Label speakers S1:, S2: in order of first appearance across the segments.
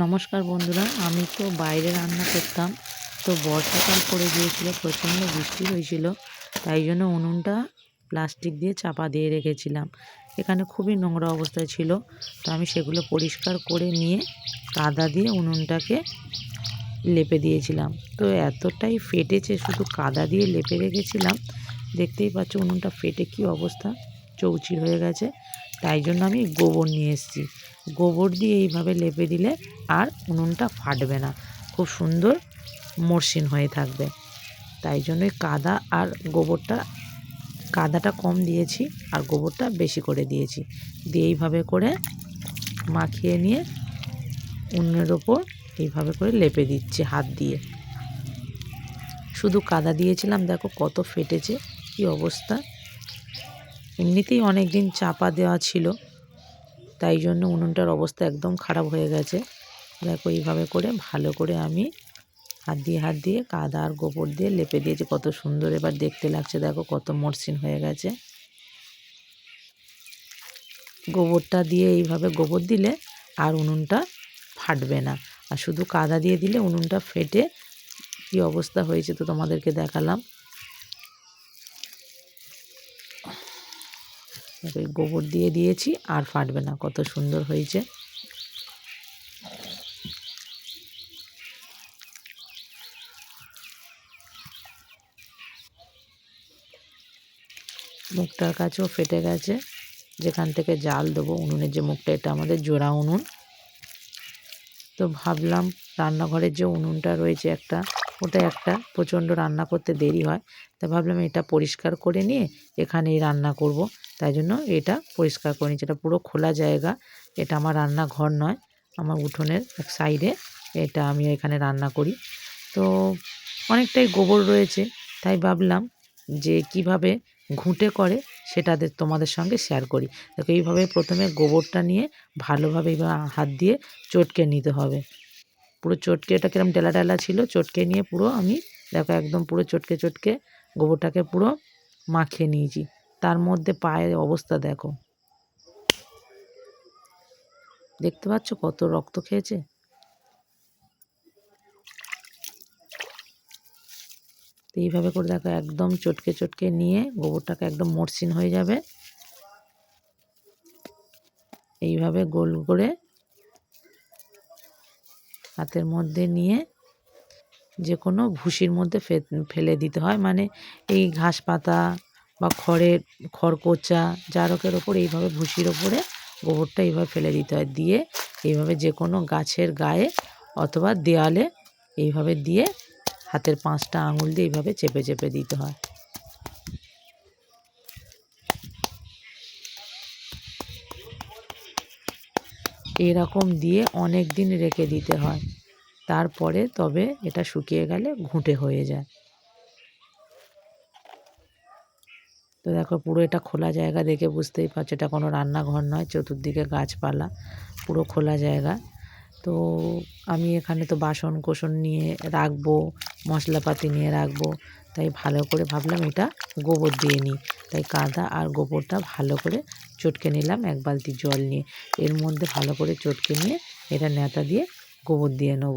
S1: নমস্কার বন্ধুরা, আমি তো বাইরে রান্না করতাম, তো বর্ষাকাল পড়ে গিয়েছিল, প্রচণ্ড বৃষ্টি হয়েছিল, তাই জন্য উনুনটা প্লাস্টিক দিয়ে চাপা দিয়ে রেখেছিলাম। এখানে খুবই নোংরা অবস্থায় ছিল, তো আমি সেগুলো পরিষ্কার করে নিয়ে কাদা দিয়ে উনুনটাকে লেপে দিয়েছিলাম। তো এতটাই ফেটেছে, শুধু কাদা দিয়ে লেপে রেখেছিলাম, দেখতেই পাচ্ছ উনুনটা ফেটে কি অবস্থা, চৌচির হয়ে গেছে, তাই জন্য আমি গোবর নিয়ে এসেছি। গোবর দিয়ে এইভাবে লেপে দিলে আর উনুনটা ফাটবে না। খুব সুন্দর মসৃণ হয়ে থাকবে। তাই জন্যই কাদা আর গোবরটা, কাদাটা কম দিয়েছি আর গোবরটা বেশি করে দিয়েছি। দিয়ে এইভাবে করে মাখিয়ে নিয়ে উনুনের ওপর এইভাবে করে লেপে দিচ্ছি হাত দিয়ে। শুধু কাদা দিয়েছিলাম, দেখো কত ফেটেছে, কি অবস্থা। এমনিতেই অনেক দিন চাপা দেওয়া ছিল। তাই জন্য উনুনটার অবস্থা একদম খারাপ হয়ে গেছে। দেখো এইভাবে করে ভালো করে আমি হাত দিয়ে হাত দিয়ে কাদা আর গোবর দিয়ে লেপে দিয়েছি। কত সুন্দর এবার দেখতে লাগছে, দেখো কত মরসিন হয়ে গেছে। গোবরটা দিয়ে এইভাবে গোবর দিলে আর উনুনটা ফাটবে না। আর শুধু কাদা দিয়ে দিলে উনুনটা ফেটে কি অবস্থা হয়েছে তো তোমাদেরকে দেখালাম। গোবর দিয়ে দিয়েছি, আর ফাটবে না, কত সুন্দর হয়েছে। মুখটার কাছেও ফেটে গেছে, যেখান থেকে জাল দেবো উনুনের যে মুখটা, এটা আমাদের জোড়া উনুন। তো ভাবলাম রান্নাঘরের যে উনুনটা রয়েছে একটা ওটা একটা প্রচণ্ড রান্না করতে দেরি হয়। তা ভাবলাম এটা পরিষ্কার করে নিয়ে এখানেই রান্না করব। তাই জন্য এটা পরিষ্কার করে নিচ্ছি এটা পুরো খোলা জায়গা। এটা আমার রান্নাঘর নয়। আমার উঠোনের এক সাইডে এটা আমি এখানে রান্না করি। তো অনেকটাই গোবর রয়েছে। তাই ভাবলাম যে কীভাবে ঘুঁটে করে সেটা তোমাদের সঙ্গে শেয়ার করি। দেখো এইভাবে প্রথমে গোবরটা নিয়ে ভালোভাবে হাত দিয়ে চটকে নিতে হবে। পুরো চটকে, এটা কিরম ডেলা ডেলা ছিল, চটকে নিয়ে পুরো আমি, দেখো একদম পুরো চটকে চটকে গোবরটাকে পুরো মাখিয়ে নিয়েছি। তার মধ্যে পায়ের অবস্থা দেখো। দেখতে পাচ্ছ কত রক্ত খেয়েছে? তো এইভাবে করে দেখো, একদম চটকে চটকে নিয়ে গোবরটাকে একদম মরসিন হয়ে যাবে। এইভাবে গোল করে হাতের মধ্যে নিয়ে যে কোনো ভুসির মধ্যে ফেলে দিতে হয়। মানে এই ঘাস পাতা বা খড়ের খড়কোচা, জারকের ওপর এইভাবে ভুসির ওপরে গোবরটা এইভাবে ফেলে দিতে হয়। দিয়ে এইভাবে যে কোনো গাছের গায়ে অথবা দেয়ালে এইভাবে দিয়ে হাতের পাঁচটা আঙুল দিয়ে এইভাবে চেপে চেপে দিতে হয়। এরকম দিয়ে অনেক দিন রেখে দিতে হয়। তারপরে তবে এটা শুকিয়ে গেলে ঘুঁটে হয়ে যায়। তো দেখো পুরো এটা খোলা জায়গা দেখে বুঝতেই পারছ। এটা কোনো রান্নাঘর নয়, চতুর্দিকে গাছপালা, পুরো খোলা জায়গা। তো আমি এখানে তো বাসন কোসন নিয়ে রাখব, মশলাপাতি নিয়ে রাখব। তাই ভালো করে ভাবলাম এটা গোবর দিয়ে নিই। তাই কাদা আর গোবরটা ভালো করে চটকে নিলাম এক বালতি জল নিয়ে। এর মধ্যে ভালো করে চটকে নিয়ে এটা নেতা দিয়ে গোবর দিয়ে নেব।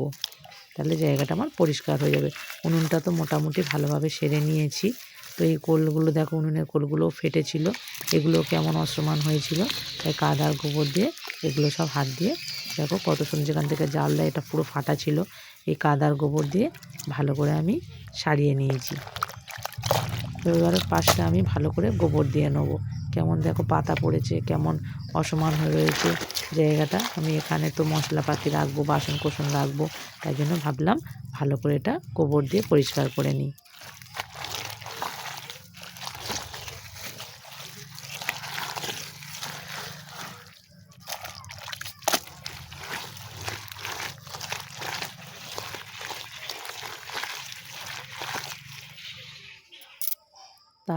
S1: তাহলে জায়গাটা আমার পরিষ্কার হয়ে যাবে। উনুনটা তো মোটামুটি ভালোভাবে সেরে নিয়েছি। তো এই কোলগুলো দেখো, উনুনের কোলগুলোও ফেটেছিল। এগুলো কেমন অসমান হয়েছিল। তাই কাদার গোবর দিয়ে এগুলো সব হাত দিয়ে দেখো কত সুন্দর। যেখান থেকে জাল দেয় এটা পুরো ফাটা ছিল। এই কাদার গোবর দিয়ে ভালো করে আমি সারিয়ে নিয়েছি। এবারে পাশটা আমি ভালো করে গোবর দিয়ে নেব। কেমন দেখো পাতা পড়েছে, কেমন অসমান হয়ে রয়েছে জায়গাটা। আমি এখানে তো মশলাপাতি রাখব বাসন কোসন রাখব, তাই জন্য ভাবলাম ভালো করে এটা গোবর দিয়ে পরিষ্কার করে নিই।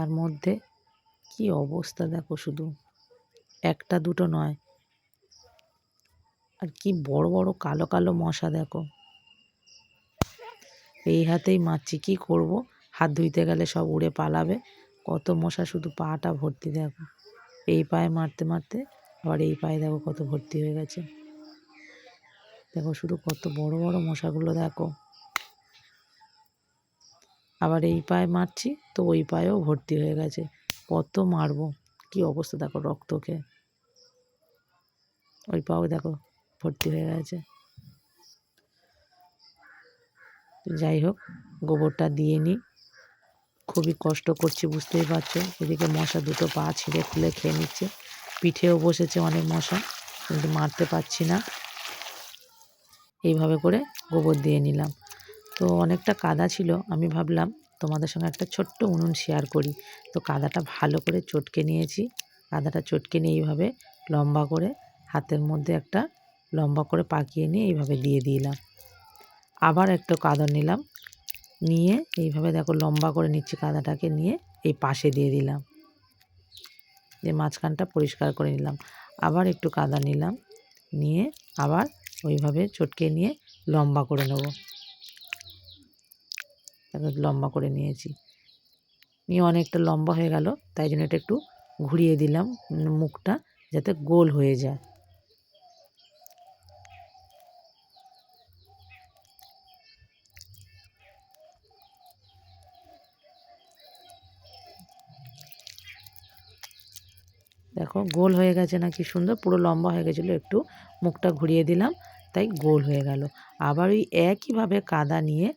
S1: তার মধ্যে? কি অবস্থা দেখো শুধু। একটা দুটো নয়। আর কি বড় বড় কালো কালো মশা দেখো। এই হাতেই মারছি, কী করব? হাত ধুইতে গেলে সব উড়ে পালাবে। কত মশা শুধু পাটা ভর্তি দেখো। এই পায়ে মারতে মারতে আবার এই পায়ে দেখো কত ভর্তি হয়ে গেছে। দেখো শুধু কত বড় বড় মশাগুলো দেখো। আবার এই পায়ে মারছি, তো ওই পায়েও ভর্তি হয়ে গেছে। কত মারবো? কি অবস্থা দেখো রক্ত খেয়ে ওই পাও দেখো ভর্তি হয়ে গেছে। যাই হোক, গোবরটা দিয়ে নিই। খুবই কষ্ট করছি, বুঝতেই পারছ? এদিকে মশা দুটো পা ছিঁড়ে খুলে খেয়ে নিচ্ছে। পিঠেও বসেছে অনেক মশা, কিন্তু মারতে পারছি না। এইভাবে করে গোবর দিয়ে নিলাম। তো অনেকটা কাদা ছিল, আমি ভাবলাম তোমাদের সঙ্গে একটা ছোট্ট উনুন শেয়ার করি। তো কাদাটা ভালো করে চটকে নিয়েছি। কাদাটা চটকে নিয়ে এইভাবে লম্বা করে হাতের মধ্যে একটা লম্বা করে পাকিয়ে নিয়ে এইভাবে দিয়ে দিলাম। আবার একটু কাদা নিলাম, নিয়ে এইভাবে দেখো লম্বা করে নিচ্ছি কাদাটাকে নিয়ে এই পাশে দিয়ে দিলাম। যে মাঝখানটা পরিষ্কার করে নিলাম। আবার একটু কাদা নিলাম, নিয়ে আবার ওইভাবে চটকে নিয়ে লম্বা করে নেব। দেখো লম্বা করে নিয়েছি। নিয়ে অনেকটা লম্বা হয়ে গেল, তাই জন্য এটা একটু ঘুরিয়ে দিলাম মুখটা যাতে গোল হয়ে যায়। দেখো, গোল হয়ে গেছে না কি সুন্দর, পুরো লম্বা হয়ে গেছিল, একটু মুখটা ঘুরিয়ে দিলাম, তাই গোল হয়ে গেল। আবার ওই একইভাবে কাদা নিয়ে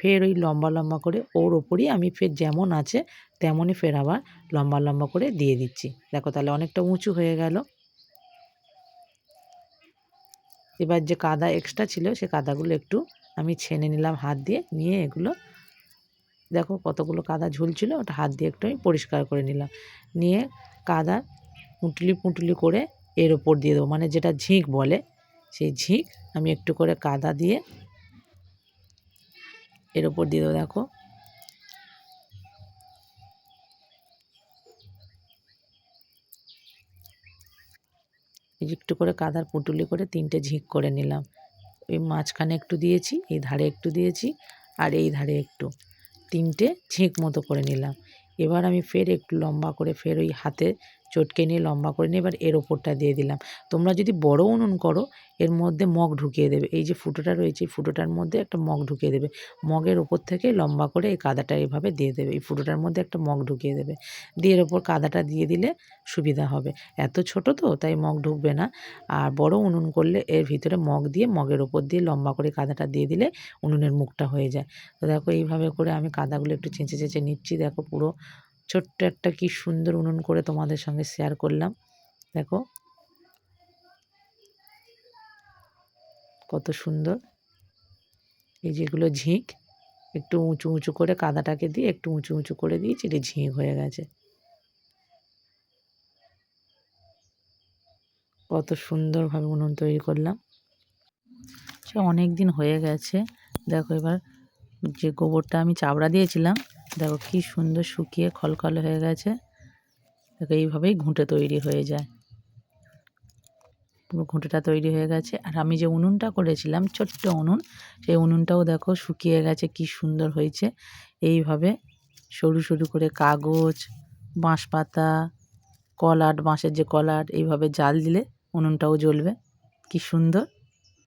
S1: ফের ওই লম্বা লম্বা করে ওর ওপরই আমি ফের যেমন আছে তেমনই ফের আবার লম্বা লম্বা করে দিয়ে দিচ্ছি। দেখো তাহলে অনেকটা উঁচু হয়ে গেল। এবার যে কাদা এক্সট্রা ছিল সে কাদাগুলো একটু আমি ছেনে নিলাম হাত দিয়ে, নিয়ে এগুলো দেখো কতগুলো কাদা ঝুলছিল, ওটা হাত দিয়ে একটু আমি পরিষ্কার করে নিলাম। নিয়ে কাদা পুঁটলি পুঁটলি করে এর ওপর দিয়ে দেবো। মানে যেটা ঝিঁক বলে, সেই ঝিঁক আমি একটু করে কাদা দিয়ে এর ওপর দিয়ে দেবো দেখো। একটু করে কাদার পুঁটুলি করে তিনটে ঝিঁক করে নিলাম। ওই মাঝখানে একটু দিয়েছি, এই ধারে একটু দিয়েছি, আর এই ধারে একটু। তিনটে ঝিঁক মতো করে নিলাম। এবার আমি ফের একটু লম্বা করে ফের ওই হাতে চটকে নিয়ে লম্বা করে নিয়ে এবার এর ওপরটা দিয়ে দিলাম। তোমরা যদি বড় উনুন করো, এর মধ্যে মগ ঢুকিয়ে দেবে। এই যে ফুটোটা রয়েছে, এই ফুটোটার মধ্যে একটা মগ ঢুকিয়ে দেবে। মগের ওপর থেকে লম্বা করে এই কাদাটা এইভাবে দিয়ে দেবে। এই ফুটোটার মধ্যে একটা মগ ঢুকিয়ে দেবে। দিয়ে এর ওপর কাদাটা দিয়ে দিলে সুবিধা হবে। এত ছোট তো, তাই মগ ঢুকবে না। আর বড় উনুন করলে এর ভিতরে মগ দিয়ে মগের ওপর দিয়ে লম্বা করে কাদাটা দিয়ে দিলে উনুনের মুখটা হয়ে যায়। তো দেখো এইভাবে করে আমি কাদাগুলো একটু চেঁচে চেঁচে নিচ্ছি। দেখো পুরো ছোট্ট একটা কি সুন্দর উনুন করে তোমাদের সঙ্গে শেয়ার করলাম। দেখো। কত সুন্দর। এই যেগুলো ঝিঁক, একটু উঁচু উঁচু করে কাদাটাকে দিয়ে একটু উঁচু উঁচু করে দিয়েছি এটা ঝিঁক হয়ে গেছে। কত সুন্দরভাবে উনুন তৈরি করলাম। সে অনেক দিন হয়ে গেছে। দেখো এবার যে গোবরটা আমি চাবড়া দিয়েছিলাম দেখো কি সুন্দর শুকিয়ে খলখল হয়ে গেছে। দেখো এইভাবেই ঘুঁটে তৈরি হয়ে যায়। পুরো ঘুঁটেটা তৈরি হয়ে গেছে। আর আমি যে উনুনটা করেছিলাম, ছোট্ট উনুন, সেই উনুনটাও দেখো শুকিয়ে গেছে, কি সুন্দর হয়েছে। এইভাবে সরু সরু করে কাগজ বাঁশ পাতা কলাট, বাঁশের যে কলাট, এইভাবে জাল দিলে উনুনটাও জ্বলবে। কি সুন্দর।